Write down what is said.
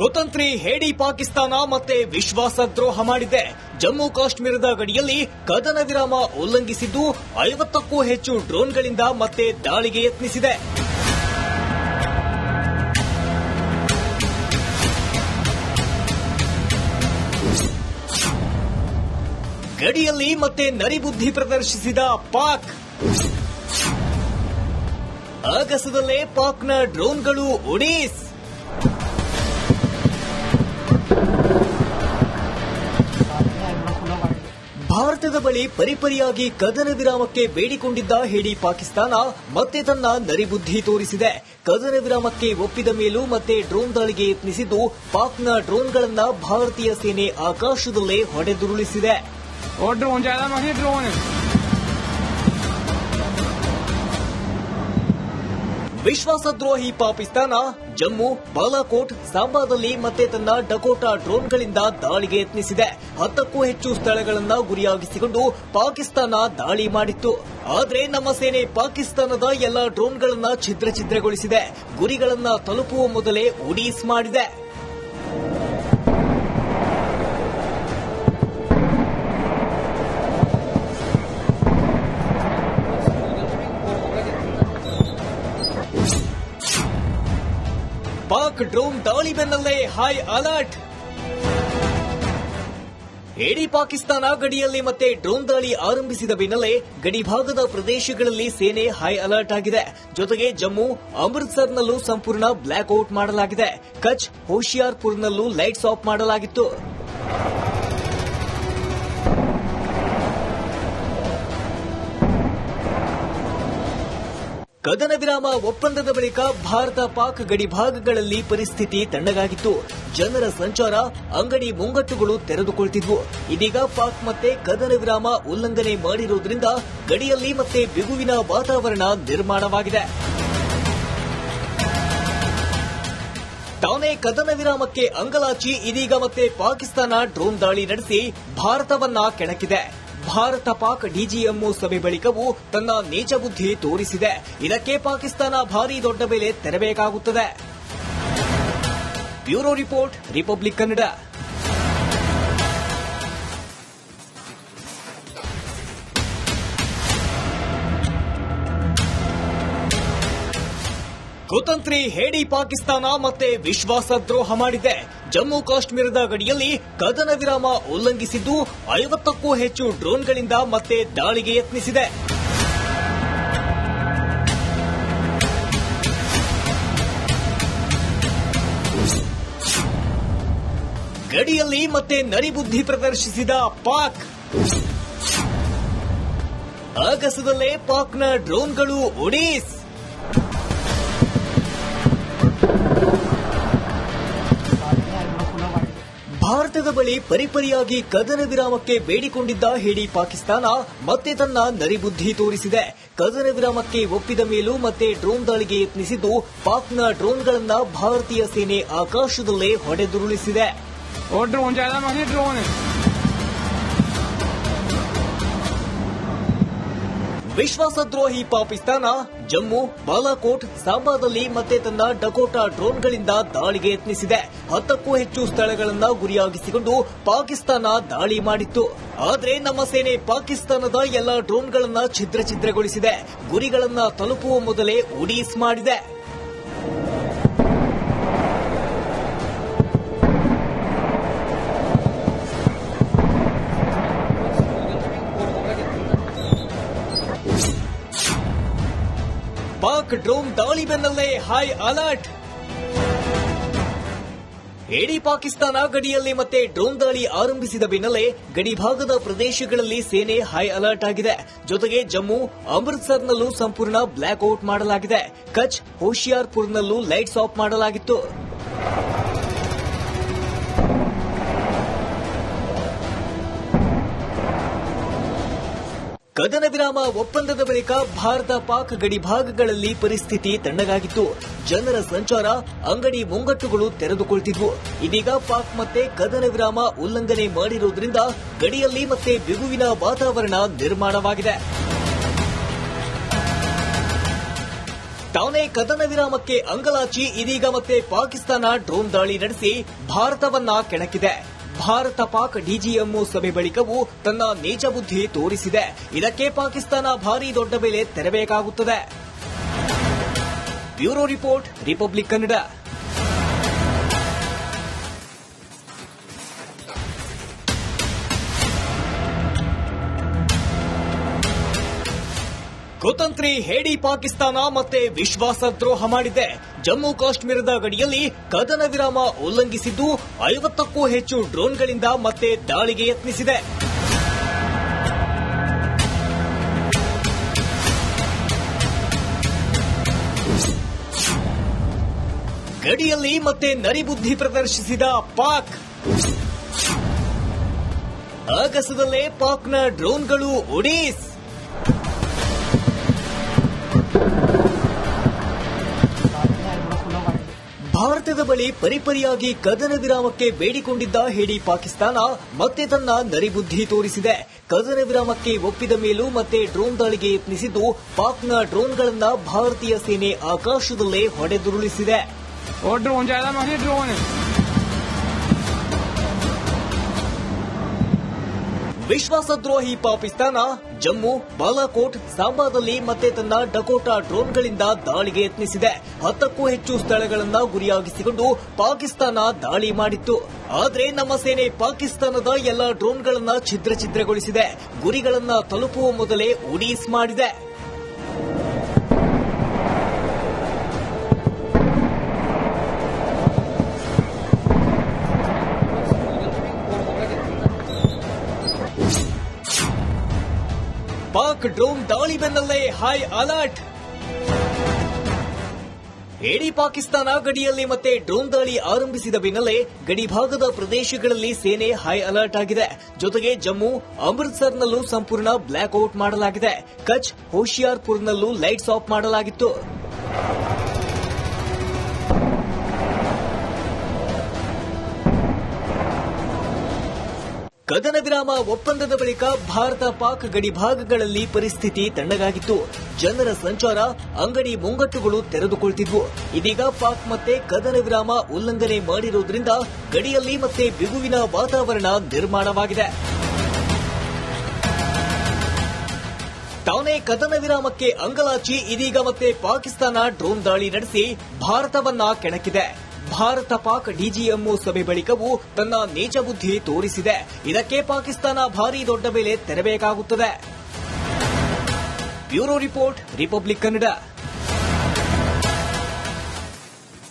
ಕುತಂತ್ರಿ ಹೇಡಿ ಪಾಕಿಸ್ತಾನ ಮತ್ತೆ ವಿಶ್ವಾಸ ದ್ರೋಹ ಮಾಡಿದೆ. ಜಮ್ಮು ಕಾಶ್ಮೀರದ ಗಡಿಯಲ್ಲಿ ಕದನ ವಿರಾಮ ಉಲ್ಲಂಘಿಸಿದ್ದು ಐವತ್ತಕ್ಕೂ ಹೆಚ್ಚು ಡ್ರೋನ್ಗಳಿಂದ ಮತ್ತೆ ದಾಳಿಗೆ ಯತ್ನಿಸಿದೆ. ಗಡಿಯಲ್ಲಿ ಮತ್ತೆ ನರಿಬುದ್ಧಿ ಪ್ರದರ್ಶಿಸಿದ ಪಾಕ್. ಆಗಸದಲ್ಲೇ ಪಾಕ್ನ ಡ್ರೋನ್ಗಳು ಒಡೀಸ್ ಭಾರತದ ಬಳಿ ಪರಿಪರಿಯಾಗಿ ಕದನ ವಿರಾಮಕ್ಕೆ ಬೇಡಿಕೊಂಡಿದ್ದ ಹೇಳಿ ಪಾಕಿಸ್ತಾನ ಮತ್ತೆ ತನ್ನ ನರಿಬುದ್ಧಿ ತೋರಿಸಿದೆ. ಕದನ ವಿರಾಮಕ್ಕೆ ಒಪ್ಪಿದ ಮೇಲೂ ಮತ್ತೆ ಡ್ರೋನ್ ದಾಳಿಗೆ ಯತ್ನಿಸಿದ್ದು, ಪಾಕ್ನ ಡ್ರೋನ್ಗಳನ್ನ ಭಾರತೀಯ ಸೇನೆ ಆಕಾಶದಲ್ಲೇ ಹೊಡೆದುರುಳಿಸಿದೆ. ವಿಶ್ವಾಸದ್ರೋಹಿ ಪಾಕಿಸ್ತಾನ, ಜಮ್ಮು, ಬಾಲಾಕೋಟ್, ಸಾಂಬಾದಲ್ಲಿ ಮತ್ತೆ ತನ್ನ ಡಕೋಟಾ ಡ್ರೋನ್ಗಳಿಂದ ದಾಳಿಗೆ ಯತ್ನಿಸಿದೆ. ಹತ್ತಕ್ಕೂ ಹೆಚ್ಚು ಸ್ಥಳಗಳನ್ನು ಗುರಿಯಾಗಿಸಿಕೊಂಡು ಪಾಕಿಸ್ತಾನ ದಾಳಿ ಮಾಡಿತ್ತು. ಆದರೆ ನಮ್ಮ ಸೇನೆ ಪಾಕಿಸ್ತಾನದ ಎಲ್ಲಾ ಡ್ರೋನ್ಗಳನ್ನು ಛಿದ್ರ ಛಿದ್ರಗೊಳಿಸಿದೆ. ಗುರಿಗಳನ್ನು ತಲುಪುವ ಮೊದಲೇ ಒಡೀಸ್ ಮಾಡಿದೆ. ಪಾಕ್ ಡ್ರೋನ್ ದಾಳಿ ಬೆನ್ನಲ್ಲೇ ಹೈ ಅಲರ್ಟ್ ಏಡಿ ಪಾಕಿಸ್ತಾನ ಗಡಿಯಲ್ಲಿ ಮತ್ತೆ ಡ್ರೋನ್ ದಾಳಿ ಆರಂಭಿಸಿದ ಬೆನ್ನಲ್ಲೇ ಗಡಿ ಭಾಗದ ಪ್ರದೇಶಗಳಲ್ಲಿ ಸೇನೆ ಹೈ ಅಲರ್ಟ್ ಆಗಿದೆ ಜೊತೆಗೆ ಜಮ್ಮು ಅಮೃತ್ಸರ್ನಲ್ಲೂ ಸಂಪೂರ್ಣ ಬ್ಲಾಕ್ ಔಟ್ ಮಾಡಲಾಗಿದೆ ಕಚ್ ಹೋಶಿಯಾರ್ಪುರ್ನಲ್ಲೂ ಲೈಟ್ಸ್ ಆಫ್ ಮಾಡಲಾಗಿತ್ತು ಕದನ ವಿರಾಮ ಒಪ್ಪಂದದ ಬಳಿಕ ಭಾರತ ಪಾಕ್ ಗಡಿ ಭಾಗಗಳಲ್ಲಿ ಪರಿಸ್ಥಿತಿ ತಣ್ಣಗಾಗಿತ್ತು. ಜನರ ಸಂಚಾರ, ಅಂಗಡಿ ಮುಂಗಟ್ಟುಗಳು ತೆರೆದುಕೊಳ್ತಿದ್ವು. ಇದೀಗ ಪಾಕ್ ಮತ್ತೆ ಕದನ ವಿರಾಮ ಉಲ್ಲಂಘನೆ ಮಾಡಿರುವುದರಿಂದ ಗಡಿಯಲ್ಲಿ ಮತ್ತೆ ಬಿಗುವಿನ ವಾತಾವರಣ ನಿರ್ಮಾಣವಾಗಿದೆ. ತಾನೇ ಕದನ ವಿರಾಮಕ್ಕೆ ಅಂಗಲಾಚಿ, ಇದೀಗ ಮತ್ತೆ ಪಾಕಿಸ್ತಾನ ಡ್ರೋನ್ ದಾಳಿ ನಡೆಸಿ ಭಾರತವನ್ನ ಕೆಣಕಿದೆ. ಭಾರತ ಪಾಕ್ ಡಿಜಿಎಂಒ ಸಭೆ ಬಳಿಕವೂ ತನ್ನ ನೀಚ ಬುದ್ಧಿ ತೋರಿಸಿದೆ. ಇದಕ್ಕೆ ಪಾಕಿಸ್ತಾನ ಭಾರಿ ದೊಡ್ಡ ಬೆಲೆ ತೆರಬೇಕಾಗುತ್ತದೆ. Bureau report, republic Kannada. ಕುತಂತ್ರಿ ಹೇಡಿ ಪಾಕಿಸ್ತಾನ ಮತ್ತೆ ವಿಶ್ವಾಸದ್ರೋಹ ಮಾಡಿದೆ. ಜಮ್ಮು ಕಾಶ್ಮೀರದ ಗಡಿಯಲ್ಲಿ ಕದನ ವಿರಾಮ ಉಲ್ಲಂಘಿಸಿದ್ದು ಐವತ್ತಕ್ಕೂ ಹೆಚ್ಚು ಡ್ರೋನ್ಗಳಿಂದ ಮತ್ತೆ ದಾಳಿಗೆ ಯತ್ನಿಸಿದೆ. ಗಡಿಯಲ್ಲಿ ಮತ್ತೆ ನರಿಬುದ್ಧಿ ಪ್ರದರ್ಶಿಸಿದ ಪಾಕ್. ಆಗಸದಲ್ಲೇ ಪಾಕ್ನ ಡ್ರೋನ್ಗಳು ಒಡೀಸ್ ಭಾರತದ ಬಳಿ ಪರಿಪರಿಯಾಗಿ ಕದನ ವಿರಾಮಕ್ಕೆ ಬೇಡಿಕೊಂಡಿದ್ದ ಹೇಳಿ ಪಾಕಿಸ್ತಾನ ಮತ್ತೆ ತನ್ನ ನರಿಬುದ್ಧಿ ತೋರಿಸಿದೆ. ಕದನ ವಿರಾಮಕ್ಕೆ ಒಪ್ಪಿದ ಮೇಲೂ ಮತ್ತೆ ಡ್ರೋನ್ ದಾಳಿಗೆ ಯತ್ನಿಸಿದ್ದು, ಪಾಕ್ನ ಡ್ರೋನ್ಗಳನ್ನ ಭಾರತೀಯ ಸೇನೆ ಆಕಾಶದಲ್ಲೇ ಹೊಡೆದುರುಳಿಸಿದೆ. ವಿಶ್ವಾಸದ್ರೋಹಿ ಪಾಕಿಸ್ತಾನ, ಜಮ್ಮು, ಬಾಲಾಕೋಟ್, ಸಾಂಬಾದಲ್ಲಿ ಮತ್ತೆ ತನ್ನ ಡಕೋಟಾ ಡ್ರೋನ್ಗಳಿಂದ ದಾಳಿಗೆ ಯತ್ನಿಸಿದೆ. ಹತ್ತಕ್ಕೂ ಹೆಚ್ಚು ಸ್ಥಳಗಳನ್ನು ಗುರಿಯಾಗಿಸಿಕೊಂಡು ಪಾಕಿಸ್ತಾನ ದಾಳಿ ಮಾಡಿತ್ತು. ಆದರೆ ನಮ್ಮ ಸೇನೆ ಪಾಕಿಸ್ತಾನದ ಎಲ್ಲ ಡ್ರೋನ್ಗಳನ್ನು ಛಿದ್ರ ಛಿದ್ರಗೊಳಿಸಿದೆ ಗುರಿಗಳನ್ನು ತಲುಪುವ ಮೊದಲೇ ಉಡೀಸ್ ಮಾಡಿದೆ. ಪಾಕ್ ಡ್ರೋನ್ ದಾಳಿ ಬೆನ್ನಲ್ಲೇ ಹೈ ಅಲರ್ಟ್ ಏಡಿ ಪಾಕಿಸ್ತಾನ ಗಡಿಯಲ್ಲಿ ಮತ್ತೆ ಡ್ರೋನ್ ದಾಳಿ ಆರಂಭಿಸಿದ ಬೆನ್ನಲ್ಲೇ ಗಡಿ ಭಾಗದ ಪ್ರದೇಶಗಳಲ್ಲಿ ಸೇನೆ ಹೈ ಅಲರ್ಟ್ ಆಗಿದೆ. ಜೊತೆಗೆ ಜಮ್ಮು ಅಮೃತ್ಸರ್ನಲ್ಲೂ ಸಂಪೂರ್ಣ ಬ್ಲಾಕ್ ಔಟ್ ಮಾಡಲಾಗಿದೆ. ಕಚ್ ಹೋಶಿಯಾರ್ಪುರ್ನಲ್ಲೂ ಲೈಟ್ಸ್ ಆಫ್ ಮಾಡಲಾಗಿತ್ತು. ಕದನ ವಿರಾಮ ಒಪ್ಪಂದದ ಬಳಿಕ ಭಾರತ ಪಾಕ್ ಗಡಿ ಭಾಗಗಳಲ್ಲಿ ಪರಿಸ್ಥಿತಿ ತಣ್ಣಗಾಗಿತ್ತು. ಜನರ ಸಂಚಾರ, ಅಂಗಡಿ ಮುಂಗಟ್ಟುಗಳು ತೆರೆದುಕೊಳ್ತಿದ್ವು. ಇದೀಗ ಪಾಕ್ ಮತ್ತೆ ಕದನ ವಿರಾಮ ಉಲ್ಲಂಘನೆ ಮಾಡಿರುವುದರಿಂದ ಗಡಿಯಲ್ಲಿ ಮತ್ತೆ ಬಿಗುವಿನ ವಾತಾವರಣ ನಿರ್ಮಾಣವಾಗಿದೆ. ತಾನೇ ಕದನ ವಿರಾಮಕ್ಕೆ ಅಂಗಲಾಚಿ, ಇದೀಗ ಮತ್ತೆ ಪಾಕಿಸ್ತಾನ ಡ್ರೋನ್ ದಾಳಿ ನಡೆಸಿ ಭಾರತವನ್ನ ಕೆಣಕಿದೆ. ಭಾರತ ಪಾಕ್ ಡಿಜಿಎಂಒ ಸಭೆ ಬಳಿಕವೂ ತನ್ನ ನೀಚ ಬುದ್ಧಿ ತೋರಿಸಿದೆ. ಇದಕ್ಕೆ ಪಾಕಿಸ್ತಾನ ಭಾರಿ ದೊಡ್ಡ ಬೆಲೆ ತೆರಬೇಕಾಗುತ್ತದೆ. Bureau report, republic Kannada. ಕುತಂತ್ರಿ ಹೇಡಿ ಪಾಕಿಸ್ತಾನ ಮತ್ತೆ ವಿಶ್ವಾಸ ದ್ರೋಹ ಮಾಡಿದೆ. ಜಮ್ಮು ಕಾಶ್ಮೀರದ ಗಡಿಯಲ್ಲಿ ಕದನ ವಿರಾಮ ಉಲ್ಲಂಘಿಸಿದ್ದು ಐವತ್ತಕ್ಕೂ ಹೆಚ್ಚು ಡ್ರೋನ್ಗಳಿಂದ ಮತ್ತೆ ದಾಳಿಗೆ ಯತ್ನಿಸಿದೆ. ಗಡಿಯಲ್ಲಿ ಮತ್ತೆ ನರಿಬುದ್ಧಿ ಪ್ರದರ್ಶಿಸಿದ ಪಾಕ್. ಆಗಸದಲ್ಲೇ ಪಾಕ್ನ ಡ್ರೋನ್ಗಳು ಒಡೀಸ್ ಭಾರತದ ಬಳಿ ಪರಿಪರಿಯಾಗಿ ಕದನ ವಿರಾಮಕ್ಕೆ ಬೇಡಿಕೊಂಡಿದ್ದ ಹೇಳಿ ಪಾಕಿಸ್ತಾನ ಮತ್ತೆ ತನ್ನ ನರಿಬುದ್ಧಿ ತೋರಿಸಿದೆ. ಕದನ ವಿರಾಮಕ್ಕೆ ಒಪ್ಪಿದ ಮೇಲೂ ಮತ್ತೆ ಡ್ರೋನ್ ದಾಳಿಗೆ ಯತ್ನಿಸಿದ್ದು, ಪಾಕ್ನ ಡ್ರೋನ್ಗಳನ್ನ ಭಾರತೀಯ ಸೇನೆ ಆಕಾಶದಲ್ಲೇ ಹೊಡೆದುರುಳಿಸಿದೆ. ವಿಶ್ವಾಸದ್ರೋಹಿ ಪಾಕಿಸ್ತಾನ, ಜಮ್ಮು, ಬಾಲಾಕೋಟ್, ಸಾಂಬಾದಲ್ಲಿ ಮತ್ತೆ ತನ್ನ ಡಕೋಟಾ ಡ್ರೋನ್ಗಳಿಂದ ದಾಳಿಗೆ ಯತ್ನಿಸಿದೆ. ಹತ್ತಕ್ಕೂ ಹೆಚ್ಚು ಸ್ಥಳಗಳನ್ನ ಗುರಿಯಾಗಿಸಿಕೊಂಡು ಪಾಕಿಸ್ತಾನ ದಾಳಿ ಮಾಡಿತ್ತು. ಆದರೆ ನಮ್ಮ ಸೇನೆ ಪಾಕಿಸ್ತಾನದ ಎಲ್ಲ ಡ್ರೋನ್ಗಳನ್ನ ಛಿದ್ರ ಛಿದ್ರಗೊಳಿಸಿದೆ ಗುರಿಗಳನ್ನ ತಲುಪುವ ಮೊದಲೇ ಉಡೀಸ್ ಮಾಡಿದೆ. ಪಾಕ್ ಡ್ರೋನ್ ದಾಳಿ ಬೆನ್ನಲ್ಲೇ ಹೈ ಅಲರ್ಟ್. ಏಡಿ ಪಾಕಿಸ್ತಾನ ಗಡಿಯಲ್ಲಿ ಮತ್ತೆ ಡ್ರೋನ್ ದಾಳಿ ಆರಂಭಿಸಿದ ಬೆನ್ನಲ್ಲೇ ಗಡಿ ಭಾಗದ ಪ್ರದೇಶಗಳಲ್ಲಿ ಸೇನೆ ಹೈ ಅಲರ್ಟ್ ಆಗಿದೆ. ಜೊತೆಗೆ ಜಮ್ಮು ಅಮೃತ್ಸರ್ನಲ್ಲೂ ಸಂಪೂರ್ಣ ಬ್ಲಾಕ್ ಔಟ್ ಮಾಡಲಾಗಿದೆ. ಕಚ್, ಹೋಶಿಯಾರ್ಪುರ್ನಲ್ಲೂ ಲೈಟ್ಸ್ ಆಫ್ ಮಾಡಲಾಗಿತ್ತು. ಕದನ ವಿರಾಮ ಒಪ್ಪಂದದ ಬಳಿಕ ಭಾರತ ಪಾಕ್ ಗಡಿ ಭಾಗಗಳಲ್ಲಿ ಪರಿಸ್ಥಿತಿ ತಣ್ಣಗಾಗಿತ್ತು. ಜನರ ಸಂಚಾರ, ಅಂಗಡಿ ಮುಂಗಟ್ಟುಗಳು ತೆರೆದುಕೊಳ್ತಿದ್ವು. ಇದೀಗ ಪಾಕ್ ಮತ್ತೆ ಕದನ ವಿರಾಮ ಉಲ್ಲಂಘನೆ ಮಾಡಿರುವುದರಿಂದ ಗಡಿಯಲ್ಲಿ ಮತ್ತೆ ಬಿಗುವಿನ ವಾತಾವರಣ ನಿರ್ಮಾಣವಾಗಿದೆ. ತಾನೇ ಕದನ ವಿರಾಮಕ್ಕೆ ಅಂಗಲಾಚಿ, ಇದೀಗ ಮತ್ತೆ ಪಾಕಿಸ್ತಾನ ಡ್ರೋನ್ ದಾಳಿ ನಡೆಸಿ ಭಾರತವನ್ನ ಕೆಣಕಿದೆ. ಭಾರತ ಪಾಕ್ ಡಿಜಿಎಂಒ ಸಭೆ ಬಳಿಕವೂ ತನ್ನ ನೀಚ ಬುದ್ಧಿ ತೋರಿಸಿದೆ. ಇದಕ್ಕೆ ಪಾಕಿಸ್ತಾನ ಭಾರೀ ದೊಡ್ಡ ಬೆಲೆ ತೆರಬೇಕಾಗುತ್ತದೆ. Bureau report, Republic Kannada.